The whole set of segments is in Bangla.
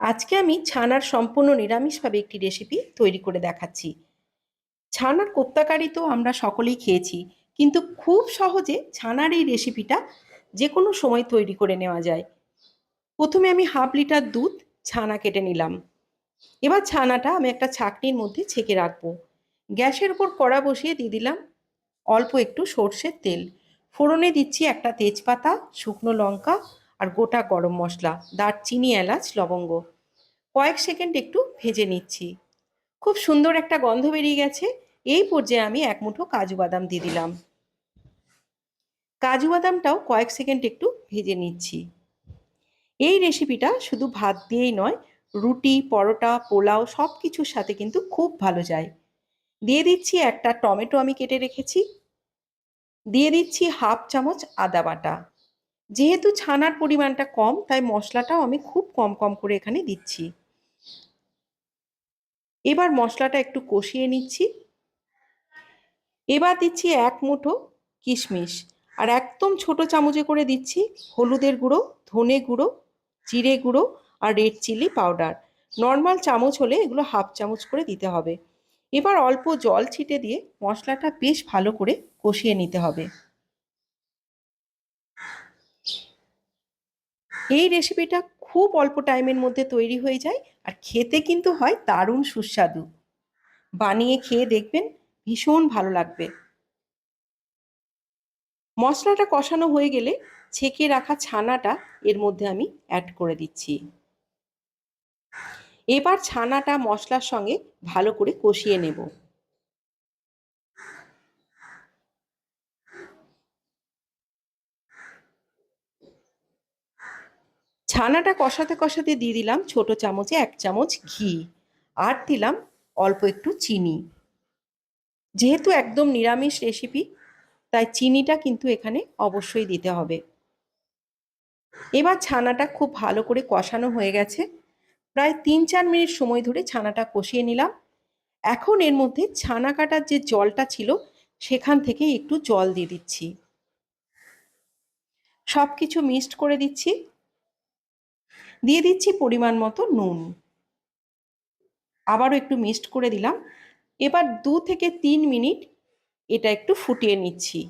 আজকে আমি ছানার সম্পূর্ণ নিরামিষভাবে একটি রেসিপি তৈরি করে দেখাচ্ছি। ছানার কোপ্তাকারি তো আমরা সকলেই খেয়েছি, কিন্তু খুব সহজে ছানার এই রেসিপিটা যে কোনো সময় তৈরি করে নেওয়া যায়। প্রথমে আমি হাফ লিটার দুধ ছানা কেটে নিলাম। এবার ছানাটা আমি একটা ছাকনির মধ্যে ছেঁকে রাখব। গ্যাসের উপর কড়া বসিয়ে দিয়ে দিলাম অল্প একটু সর্ষের তেল। ফোড়নে দিচ্ছি একটা তেজপাতা, শুকনো লঙ্কা আর গোটা গরম মশলা, দারচিনি, এলাচ, লবঙ্গ। কয়েক সেকেন্ড একটু ভেজে নিচ্ছি। খুব সুন্দর একটা গন্ধ বেরিয়ে গেছে। এই পর্যায়ে আমি এক মুঠো কাজু বাদাম দিয়ে দিলাম। কাজু বাদামটাও কয়েক সেকেন্ড একটু ভেজে নিচ্ছি। এই রেসিপিটা শুধু ভাত দিয়েই নয়, রুটি, পরোটা, পোলাও সব কিছুর সাথে কিন্তু খুব ভালো যায়। দিয়ে দিচ্ছি একটা টমেটো আমি কেটে রেখেছি। দিয়ে দিচ্ছি হাফ চামচ আদা বাটা। যেহেতু ছানার পরিমাণটা কম, তাই মশলাটাও আমি খুব কম কম করে এখানে দিচ্ছি। এবার মশলাটা একটু কষিয়ে নিচ্ছি। এবার দিচ্ছি এক মুঠো কিশমিশ। আর একদম ছোট চামচে করে দিচ্ছি হলুদের গুঁড়ো, ধনে গুঁড়ো, জিরে গুঁড়ো আর রেড চিলি পাউডার। নর্মাল চামচ হলে এগুলো হাফ চামচ করে দিতে হবে। এবার অল্প জল ছিটে দিয়ে মশলাটা বেশ ভালো করে কষিয়ে নিতে হবে। এই রেসিপিটা খুব অল্প টাইমের মধ্যে তৈরি হয়ে যায় আর খেতে কিন্তু হয় দারুণ সুস্বাদু। বানিয়ে খেয়ে দেখবেন ভীষণ ভালো লাগবে। মশলাটা কষানো হয়ে গেলে ছেঁকে রাখা ছানাটা এর মধ্যে আমি অ্যাড করে দিচ্ছি। এবার ছানাটা মশলার সঙ্গে ভালো করে কষিয়ে নেব। ছানাটা কষাতে কষাতে দিয়ে দিলাম ছোট চামচে এক চামচ ঘি। আর দিলাম অল্প একটু চিনি। যেহেতু একদম নিরামিষ রেসিপি তাই চিনিটা কিন্তু এখানে অবশ্যই দিতে হবে। এবার ছানাটা খুব ভালো করে কষানো হয়ে গেছে। প্রায় তিন চার মিনিট সময় ধরে ছানাটা কষিয়ে নিলাম। এখন এর মধ্যে ছানা কাটার যে জলটা ছিল, সেখান থেকে একটু জল দিয়ে দিচ্ছি। সব কিছু মিক্সড করে দিচ্ছি। দিয়ে দিচ্ছি পরিমাণ মতো নুন। আবারও একটু মিক্সড করে দিলাম। এবার দু থেকে তিন মিনিট এটা একটু ফুটিয়ে নিচ্ছি।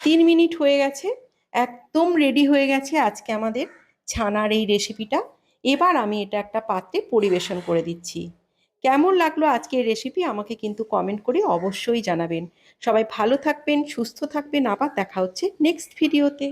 তিন মিনিট হয়ে গেছে, একদম রেডি হয়ে গেছে আজকে আমাদের ছানার এই রেসিপিটা এবার আমি এটা একটা পাত্রে পরিবেশন করে দিচ্ছি। কেমন লাগল আজকের রেসিপি আমাকে কিন্তু কমেন্ট করে অবশ্যই জানাবেন। সবাই ভালো থাকবেন, সুস্থ থাকবেন, আবার দেখা হচ্ছে নেক্সট ভিডিওতে